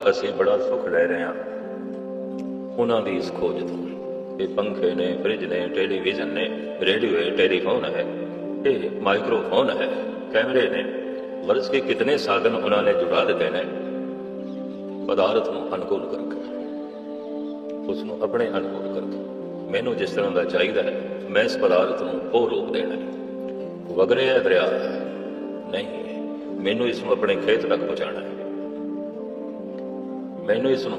ਅਸੀਂ ਬੜਾ ਸੁੱਖ ਲੈ ਰਹੇ ਹਾਂ। ਉਹਨਾਂ ਦੀ ਇਸ ਖੋਜ ਤੋਂ ਇਹ ਪੰਖੇ ਨੇ, ਫ੍ਰਿਜ ਨੇ, ਟੈਲੀਵਿਜ਼ਨ ਨੇ, ਰੇਡੀਓ ਹੈ, ਟੈਲੀਫੋਨ ਹੈ, ਇਹ ਮਾਈਕ੍ਰੋਫੋਨ ਹੈ, ਕੈਮਰੇ ਨੇ ਵਰਸ ਕੇ ਕਿਤਨੇ ਸਾਧਨ ਉਹਨਾਂ ਨੇ ਜੁੜਾ ਦਿੱਤੇ ਨੇ। ਪਦਾਰਥ ਨੂੰ ਅਨੁਕੂਲ ਕਰਕੇ ਉਸ ਨੂੰ ਆਪਣੇ ਅਨੁਕੂਲ ਕਰਕੇ ਮੈਨੂੰ ਜਿਸ ਤਰ੍ਹਾਂ ਦਾ ਚਾਹੀਦਾ ਹੈ, ਮੈਂ ਇਸ ਪਦਾਰਥ ਨੂੰ ਉਹ ਰੂਪ ਦੇਣਾ ਹੈ। ਵਗ ਹੈ ਦਰਿਆ, ਨਹੀਂ, ਮੈਨੂੰ ਇਸ ਨੂੰ ਆਪਣੇ ਖੇਤ ਤੱਕ ਪਹੁੰਚਾਉਣਾ ਹੈ। ਮੈਨੂੰ ਇਸ ਨੂੰ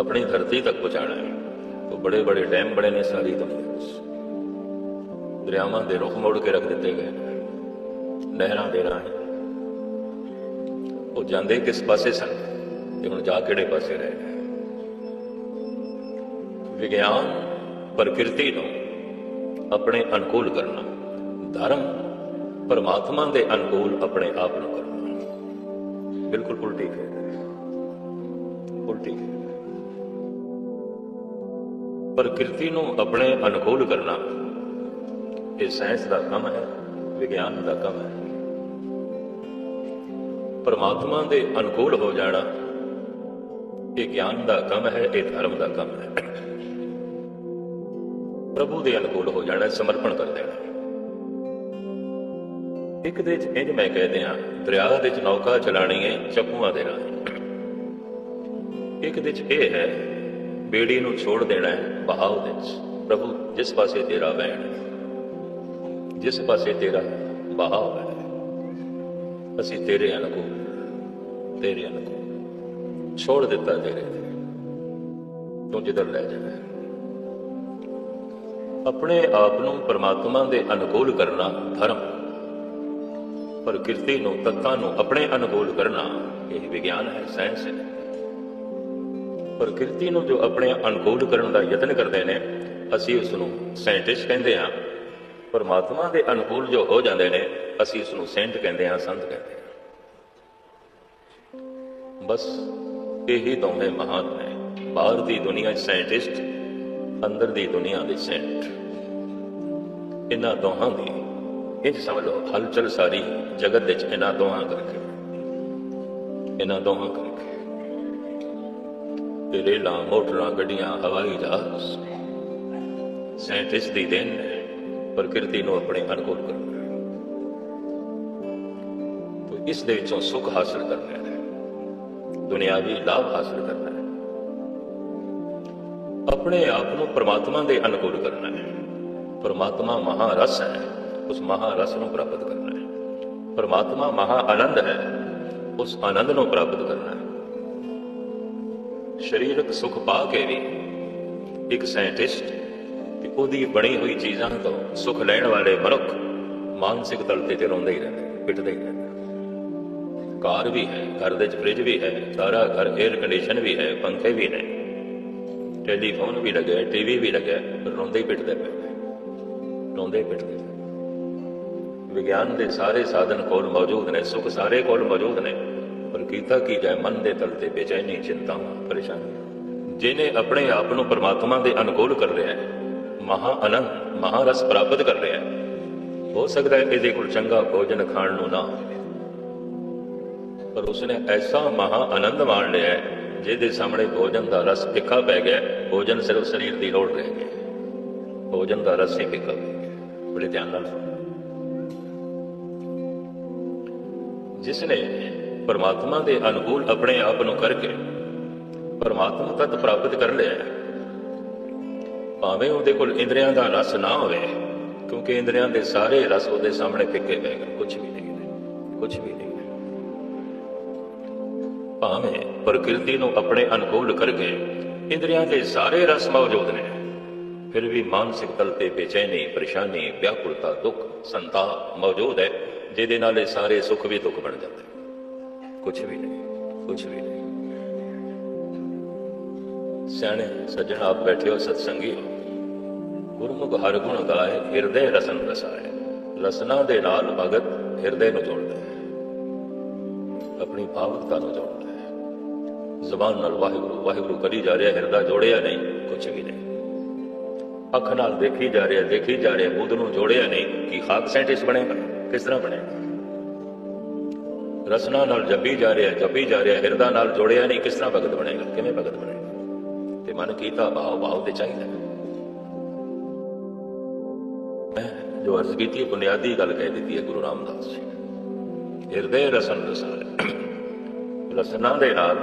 ਆਪਣੀ ਧਰਤੀ ਤੱਕ ਪਹੁੰਚਾਉਣਾ ਹੈ। ਉਹ ਬੜੇ ਬੜੇ ਡੈਮ ਬਣੇ ਨੇ ਸਾਰੀ ਦੁਨੀਆ ਵਿੱਚ। ਦਰਿਆਵਾਂ ਦੇ ਰੁੱਖ ਮੋੜ ਕੇ ਰੱਖ ਦਿੱਤੇ ਗਏ ਨਹਿਰਾਂ ਦੇ ਰਾਹੀਂ ਉਹ ਜਾਂਦੇ ਕਿਸ ਪਾਸੇ ਸਨ ਤੇ ਹੁਣ ਜਾ ਕਿਹੜੇ ਪਾਸੇ ਰਹੇ ਨੇ ਵਿਗਿਆਨ, ਪ੍ਰਕਿਰਤੀ ਨੂੰ ਆਪਣੇ ਅਨੁਕੂਲ ਕਰਨਾ, ਧਰਮ ਪਰਮਾਤਮਾ ਦੇ ਅਨੁਕੂਲ ਆਪਣੇ ਆਪ ਨੂੰ ਕਰਨਾ। ਬਿਲਕੁਲ ਉਲਟੀ ਹੈ ਉਲਟੀ ਹੈ ਪ੍ਰਕਿਰਤੀ ਨੂੰ ਆਪਣੇ ਅਨੁਕੂਲ ਕਰਨਾ, ਇਹ ਸਾਇੰਸ ਦਾ ਕੰਮ ਹੈ, ਵਿਗਿਆਨ ਦਾ ਕੰਮ ਹੈ। ਪਰਮਾਤਮਾ ਦੇ ਅਨੁਕੂਲ ਹੋ ਜਾਣਾ, ਇਹ ਗਿਆਨ ਦਾ ਕੰਮ ਹੈ, ਇਹ ਧਰਮ ਦਾ ਕੰਮ ਹੈ। ਪ੍ਰਭੂ ਦੇ ਅਨੁਕੂਲ ਹੋ ਜਾਣਾ, ਸਮਰਪਣ ਕਰ ਦੇਣਾ। ਇੱਕ ਦੇ ਚ ਇੰਜ ਮੈਂ ਕਹਿ ਦਿਆਂ, ਦਰਿਆ ਦੇ ਚ ਨੌਕਾ ਚਲਾਣੀ ਹੈ ਚੱਪੂਆਂ ਦੇ ਰਾਹੀਂ। ਇੱਕ ਦੇ ਇਹ ਹੈ, ਬੇੜੀ ਨੂੰ ਛੋੜ ਦੇਣਾ ਹੈ ਬਹਾਵ ਦੇ ਵਿੱਚ। ਪ੍ਰਭੂ, ਜਿਸ ਪਾਸੇ ਤੇਰਾ ਵਹਿਣ ਹੈ, ਜਿਸ ਪਾਸੇ ਤੇਰਾ ਬਹਾਵ ਹੈ, ਅਸੀਂ ਤੇਰੇ ਅਨੁਕੂਲ ਤੇਰੇ ਅਨੁਕੂਲ। ਛੋੜ ਦਿੱਤਾ ਤੇਰੇ ਤੇ। ਤੂੰ ਜਿੱਧਰ ਲੈ ਜਾਣਾ ਆਪਣੇ ਆਪ ਨੂੰ ਪਰਮਾਤਮਾ ਦੇ ਅਨੁਕੂਲ ਕਰਨਾ ਧਰਮ। ਪ੍ਰਕਿਰਤੀ ਨੂੰ, ਤੱਤਾਂ ਨੂੰ ਆਪਣੇ ਅਨੁਕੂਲ ਕਰਨਾ ਇਹ ਵਿਗਿਆਨ ਹੈ, ਸਾਇੰਸ ਹੈ। ਪ੍ਰਕਿਰਤੀ ਨੂੰ ਜੋ ਆਪਣੇ ਅਨੁਕੂਲ ਕਰਨ ਦਾ ਯਤਨ ਕਰਦੇ ਨੇ, ਅਸੀਂ ਉਸ ਨੂੰ ਸਾਇੰਟਿਸਟ ਕਹਿੰਦੇ ਹਾਂ। ਪਰਮਾਤਮਾ ਦੇ ਅਨੁਕੂਲ ਜੋ ਹੋ ਜਾਂਦੇ ਨੇ, ਅਸੀਂ ਉਸ ਨੂੰ ਸੈਂਟ ਕਹਿੰਦੇ ਹਾਂ, ਸੰਤ ਕਹਿੰਦੇ ਹਾਂ। ਬਸ ਇਹੀ ਦੋਵੇਂ ਮਹਾਨ ਨੇ। ਬਾਹਰ ਦੀ ਦੁਨੀਆ 'ਚ ਸਾਇੰਟਿਸਟ ਅੰਦਰ ਦੀ ਦੁਨੀਆ ਦੇ ਸੈਂਟ। ਇਹਨਾਂ ਦੋਹਾਂ ਦੀ, ਇਹ ਸਮਝ ਲਓ, ਹਲਚਲ ਸਾਰੀ ਜਗਤ ਵਿੱਚ ਇਹਨਾਂ ਦੋਹਾਂ ਕਰਕੇ। ਇਹਨਾਂ ਦੋਹਾਂ ਕਰਕੇ। ਤੇ ਰੇਲਾਂ ਮੋਟਰਾਂ ਗੱਡੀਆਂ ਹਵਾਈ ਜਹਾਜ਼। ਸਾਇੰਟਿਸਟ ਦੀ ਦੇਣ ਹੈ ਪ੍ਰਕਿਰਤੀ ਨੂੰ ਆਪਣੇ ਅਨੁਕੂਲ ਕਰਨਾ ਤੋ ਇਸ ਦੇ ਵਿੱਚੋਂ ਸੁੱਖ ਹਾਸਲ ਕਰਨਾ ਹੈ। ਦੁਨਿਆਵੀ ਲਾਭ ਹਾਸਲ ਕਰਨਾ ਹੈ। ਆਪਣੇ ਆਪ ਨੂੰ ਪ੍ਰਮਾਤਮਾ ਦੇ ਅਨੁਕੂਲ ਕਰਨਾ ਹੈ। ਪ੍ਰਮਾਤਮਾ ਮਹਾਰਸ ਹੈ, ਉਸ ਮਹਾਰਸ ਨੂੰ ਪ੍ਰਾਪਤ ਕਰਨਾ ਹੈ। ਪ੍ਰਮਾਤਮਾ ਮਹਾ ਆਨੰਦ ਹੈ, ਉਸ ਆਨੰਦ ਨੂੰ ਪ੍ਰਾਪਤ ਕਰਨਾ ਹੈ। ਸਰੀਰਕ ਸੁਖ ਪਾ ਕੇ ਵੀ ਇੱਕ ਸਾਇੰਟਿਸਟ ਤੇ ਉਹਦੀ ਬਣੀ ਹੋਈ ਚੀਜ਼ਾਂ ਤੋਂ ਸੁਖ ਲੈਣ ਵਾਲੇ ਮਨੁੱਖ ਮਾਨਸਿਕ ਤਲ ਤੇ ਰੋਂਦੇ ਹੀ ਰਹਿੰਦੇ ਪਿੱਟਦੇ ਹੀ ਰਹਿੰਦੇ ਕਾਰ ਵੀ ਹੈ, ਘਰ ਦੇ ਚ ਫ੍ਰਿਜ ਵੀ ਹੈ, ਸਾਰਾ ਘਰ 에ਅਰ ਕੰਡੀਸ਼ਨ ਵੀ ਹੈ, ਪੰਖੇ ਵੀ ਨੇ। ਟੈਲੀਫੋਨ ਵੀ ਲੱਗਿਆ ਟੀਵੀ ਵੀ ਲੱਗਿਆ, ਰੋਂਦੇ ਹੀ ਪਿੱਟਦੇ ਪਏ ਰੋਂਦੇ ਹੀ ਪਿੱਟਦੇ ਵਿਗਿਆਨ ਦੇ ਸਾਰੇ ਸਾਧਨ ਕੋਲ ਮੌਜੂਦ ਨੇ, ਸੁਖ ਸਾਰੇ ਕੋਲ ਮੌਜੂਦ ਨੇ। ਕੀਤਾ ਕੀ ਜਾਏ, ਮਨ ਦੇ ਤਲ ਤੇ ਬੇਚੈਨੀ, ਚਿੰਤਾਵਾਂ ਪਰੇਸ਼ਾਨੀ ਜਿਨੇ ਆਪਣੇ ਆਪ ਨੂੰ ਪਰਮਾਤਮਾ ਦੇ ਅਨੁਕੂਲ ਕਰ ਲਿਆ ਹੈ, ਮਹਾ ਆਨੰਦ ਮਹਾ ਰਸ ਪ੍ਰਾਪਤ ਕਰ ਲਿਆ ਹੈ, ਹੋ ਸਕਦਾ ਹੈ ਇਹਦੇ ਕੋਲ ਚੰਗਾ ਭੋਜਨ ਖਾਣ ਨੂੰ ਨਾ ਹੋਵੇ। ਪਰ ਉਸਨੇ ਐਸਾ ਮਹਾ ਆਨੰਦ ਮਾਣ ਲਿਆ ਜਿਹਦੇ ਸਾਹਮਣੇ ਭੋਜਨ ਦਾ ਰਸ ਫਿੱਕਾ ਪੈ ਗਿਆ ਭੋਜਨ ਸਿਰਫ ਸਰੀਰ ਦੀ ਲੋੜ ਰਹਿ ਗਈ ਭੋਜਨ ਦਾ ਰਸ ਹੀ ਫਿੱਕਾ ਪੈ ਗਿਆ ਬੜੇ ਧਿਆਨ ਨਾਲ ਸੁਣੋ। ਜਿਸ ਨੇ ਪਰਮਾਤਮਾ ਦੇ ਅਨੁਕੂਲ ਆਪਣੇ ਆਪ ਨੂੰ ਕਰਕੇ ਪਰਮਾਤਮਾ ਤਤ ਪ੍ਰਾਪਤ ਕਰ ਲਿਆ ਹੈ, ਭਾਵੇਂ ਉਹਦੇ ਕੋਲ ਇੰਦਰੀਆਂ ਦਾ ਰਸ ਨਾ ਹੋਵੇ ਕਿਉਂਕਿ ਇੰਦਰੀਆਂ ਦੇ ਸਾਰੇ ਰਸ ਉਹਦੇ ਸਾਹਮਣੇ ਫਿੱਕੇ ਪੈ ਗਏ ਕੁਝ ਵੀ ਨਹੀਂ ਕੁਝ ਵੀ ਨਹੀਂ ਭਾਵੇਂ ਪ੍ਰਕਿਰਤੀ ਨੂੰ ਆਪਣੇ ਅਨੁਕੂਲ ਕਰਕੇ ਇੰਦਰੀਆਂ ਦੇ ਸਾਰੇ ਰਸ ਮੌਜੂਦ ਨੇ ਫਿਰ ਵੀ ਮਾਨਸਿਕ ਤਲ ਤੇ ਬੇਚੈਨੀ ਪਰੇਸ਼ਾਨੀ ਵਿਆਕੁਲਤਾ ਦੁੱਖ ਸੰਤਾਪ ਮੌਜੂਦ ਹੈ ਜਿਹਦੇ ਨਾਲ ਇਹ ਸਾਰੇ ਸੁੱਖ ਵੀ ਦੁੱਖ ਬਣ ਜਾਂਦੇ ਕੁਝ ਵੀ ਨਹੀਂ ਕੁਝ ਵੀ ਨਹੀਂ ਸਿਆਣੇ, ਸੱਜਣ ਆਪ ਬੈਠੇ ਹੋ ਸਤਸੰਗੀ। ਗੁਰਮੁਖ ਹਰ ਗੁਣ ਗਾਏ, ਹਿਰਦੇ ਰਸਨ ਰਸਾਏ। ਰਸਨਾ ਦੇ ਨਾਲ ਭਗਤ ਹਿਰਦੇ ਨੂੰ ਜੋੜਦਾ ਹੈ। ਆਪਣੀ ਭਾਵੁਕਤਾ ਨੂੰ ਜੋੜਦਾ ਹੈ। ਜ਼ਬਾਨ ਨਾਲ ਵਾਹਿਗੁਰੂ ਵਾਹਿਗੁਰੂ ਕਰੀ ਜਾ ਰਿਹਾ, ਹਿਰਦਾ ਜੋੜਿਆ ਨਹੀਂ ਕੁਝ ਵੀ ਨਹੀਂ। ਅੱਖ ਨਾਲ ਦੇਖੀ ਜਾ ਰਿਹਾ, ਦੇਖੀ ਜਾ ਰਿਹਾ, ਬੁੱਧ ਨੂੰ ਜੋੜਿਆ ਨਹੀਂ, ਕਿ ਖਾਕ ਸਾਇੰਟਿਸਟ ਬਣੇਗਾ, ਕਿਸ ਤਰ੍ਹਾਂ ਬਣੇਗਾ? ਰਸਨਾ ਨਾਲ ਜਪੀ ਜਾ ਰਿਹਾ, ਜਪੀ ਜਾ ਰਿਹਾ, ਹਿਰਦਾ ਨਾਲ ਜੋੜਿਆ ਨਹੀਂ, ਕਿਸ ਤਰ੍ਹਾਂ ਭਗਤ ਬਣੇਗਾ? ਕਿਵੇਂ ਭਗਤ ਬਣੇਗਾ? ਤੇ ਮਨ ਕੀਤਾ ਭਾਵ ਭਾਵ ਤੇ ਚਾਹੀਦਾ ਜੋ ਅਰਜ਼ ਕੀਤੀ ਬੁਨਿਆਦੀ ਗੱਲ ਕਹਿ ਦਿੱਤੀ ਹੈ ਗੁਰੂ ਰਾਮਦਾਸ ਜੀ ਹਿਰਦੇ ਰਸਨ ਰਸਾਲੇ ਰਸਨਾ ਦੇ ਨਾਲ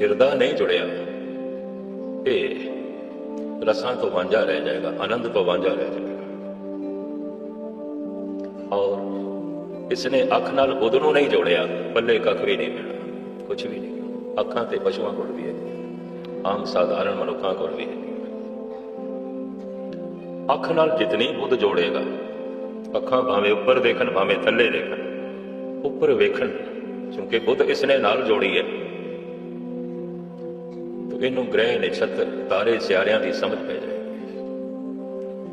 ਹਿਰਦਾ ਨਹੀਂ ਜੁੜਿਆ। ਇਹ ਰਸਾਂ ਤੋਂ ਵਾਂਝਾ ਰਹਿ ਜਾਏਗਾ, ਆਨੰਦ ਤੋਂ ਵਾਂਝਾ ਰਹਿ ਜਾਏਗਾ। ਔਰ ਇਸਨੇ ਅੱਖ ਨਾਲ ਬੁੱਧ ਨੂੰ ਨਹੀਂ ਜੋੜਿਆ, ਪੱਲੇ ਕੱਖ ਵੀ ਨਹੀਂ ਮਿਲਣਾ ਕੁਝ ਵੀ ਨਹੀਂ। ਅੱਖਾਂ ਤੇ ਪਸ਼ੂਆਂ ਕੋਲ ਵੀ ਹੈ ਆਮ ਸਾਧਾਰਨ ਮਨੁੱਖਾਂ ਕੋਲ ਵੀ ਹੈ ਅੱਖ ਨਾਲ ਜਿਤਨੀ ਬੁੱਧ ਜੋੜੇਗਾ, ਅੱਖਾਂ ਭਾਵੇਂ ਉੱਪਰ ਦੇਖਣ, ਭਾਵੇਂ ਥੱਲੇ ਦੇਖਣ, ਉੱਪਰ ਵੇਖਣ, ਕਿਉਂਕਿ ਬੁੱਧ ਇਸਨੇ ਨਾਲ ਜੋੜੀ ਹੈ। ਤਾਂ ਇਹਨੂੰ ਗ੍ਰਹਿ, ਨਛੱਤਰ, ਤਾਰੇ, ਸਿਆਰਿਆਂ ਦੀ ਸਮਝ ਪੈ ਜਾਏਗੀ।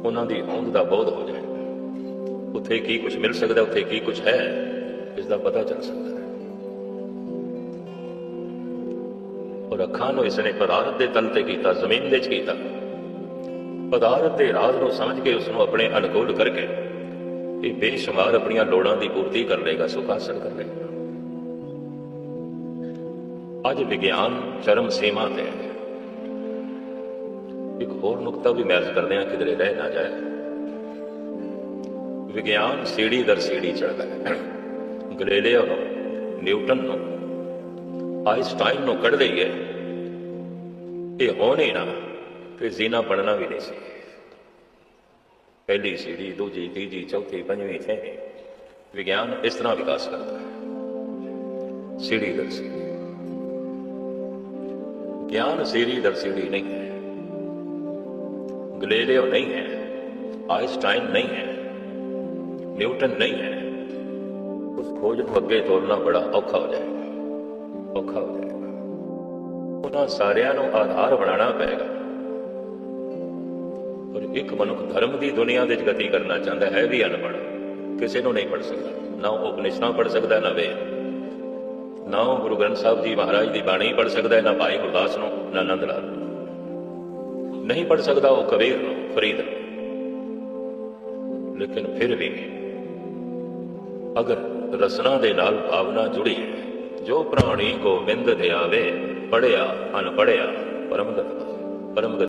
ਉਹਨਾਂ ਦੀ ਹੋਂਦ ਦਾ ਬੋਧ ਹੋ ਜਾਏਗਾ। ਉੱਥੇ ਕੀ ਕੁਝ ਮਿਲ ਸਕਦਾ, ਉੱਥੇ ਕੀ ਕੁਝ ਹੈ ਇਸ ਦਾ ਪਤਾ ਚੱਲ ਸਕਦਾ ਹੈ। ਔਰ ਅੱਖਾਂ ਨੂੰ ਇਸਨੇ ਪਦਾਰਥ ਦੇ ਤਲ ਤੇ ਕੀਤਾ, ਜ਼ਮੀਨ ਦੇ ਚ ਕੀਤਾ। ਪਦਾਰਥ ਦੇ ਰਾਜ਼ ਨੂੰ ਸਮਝ ਕੇ ਉਸ ਨੂੰ ਆਪਣੇ ਅਨੁਕੂਲ ਕਰਕੇ ਇਹ ਬੇਸ਼ੁਮਾਰ ਆਪਣੀਆਂ ਲੋੜਾਂ ਦੀ ਪੂਰਤੀ ਕਰ ਲੇਗਾ ਸੁਖ ਹਾਸਲ ਕਰ ਲੇਗਾ ਅੱਜ ਵਿਗਿਆਨ ਚਰਮ ਸੀਮਾ ਤੇ ਹੈ। ਇੱਕ ਹੋਰ ਨੁਕਤਾ ਵੀ ਮੈਚ ਕਰਦੇ ਹਾਂ, ਕਿਧਰੇ ਰਹਿ ਨਾ ਜਾਏ। ਵਿਗਿਆਨ ਸੀੜੀ ਦਰ ਸੀੜੀ ਚੜਦਾ ਹੈ। ਗਲੀਲੀਓ ਨੂੰ ਨਿਊਟਨ ਨੂੰ ਆਇਨਸਟਾਈਨ ਨੂੰ ਕੱਢ ਲਈਏ। ਇਹ ਹੋ ਨਾ, ਫਿਰ ਜ਼ੀਨਾ ਬਣਨਾ ਵੀ ਨਹੀਂ ਸੀ। ਪਹਿਲੀ ਸੀੜੀ, ਦੂਜੀ, ਤੀਜੀ, ਚੌਥੀ, ਪੰਜਵੀਂ ਛੇਵੀਂ ਵਿਗਿਆਨ ਇਸ ਤਰ੍ਹਾਂ ਵਿਕਾਸ ਕਰਦਾ ਹੈ। ਸੀੜੀ ਦਰ ਸੀੜੀ। ਗਿਆਨ ਸੀੜੀ ਦਰ ਸੀੜੀ ਨਹੀਂ ਹੈ। ਗਲੀਲੀਓ ਨਹੀਂ ਹੈ। ਆਇਨਸਟਾਈਨ ਨਹੀਂ ਹੈ। ਨਿਊਟਨ ਨਹੀਂ ਹੈ। ਉਸ ਖੋਜ ਨੂੰ ਅੱਗੇ ਤੋਰਨਾ ਬੜਾ ਔਖਾ ਹੋ ਜਾਏਗਾ। ਔਖਾ ਹੋ ਜਾਏਗਾ। ਉਹਨਾਂ ਸਾਰਿਆਂ ਨੂੰ ਆਧਾਰ ਬਣਾਉਣਾ ਪਏਗਾ। ਪਰ ਇੱਕ ਮਨੁੱਖ ਧਰਮ ਦੀ ਦੁਨੀਆ ਦੇ ਵਿੱਚ ਗਤੀ ਕਰਨਾ ਚਾਹੁੰਦਾ ਹੈ ਵੀ ਅਨਪੜ੍ਹ। ਕਿਸੇ ਨੂੰ ਨਹੀਂ ਪੜ ਸਕਦਾ। ਨਾ ਉਹ ਉਪਨਿਸ਼ਦਾਂ ਪੜ ਸਕਦਾ, ਨਾ ਵੇ ਨਾ ਉਹ ਗੁਰੂ ਗ੍ਰੰਥ ਸਾਹਿਬ ਜੀ ਮਹਾਰਾਜ ਦੀ ਬਾਣੀ ਪੜ ਸਕਦਾ, ਨਾ ਭਾਈ ਗੁਰਦਾਸ ਨੂੰ, ਨਾ ਨੰਦ ਲਾਲ ਨੂੰ। ਨਹੀਂ ਪੜ ਸਕਦਾ ਉਹ ਕਬੀਰ ਨੂੰ, ਫਰੀਦ ਨੂੰ। ਲੇਕਿਨ ਫਿਰ ਵੀ ਅਗਰ ਰਸਨਾ ਦੇ ਨਾਲ ਭਾਵਨਾ ਜੁੜੀ ਹੈ, ਜੋ ਪ੍ਰਾਣੀ ਗੋਬਿੰਦ ਦੇ ਆਵੇ, ਪੜਿਆ, ਅਨਪੜਿਆ ਪਰਮਗਤ ਪਰਮਗਤ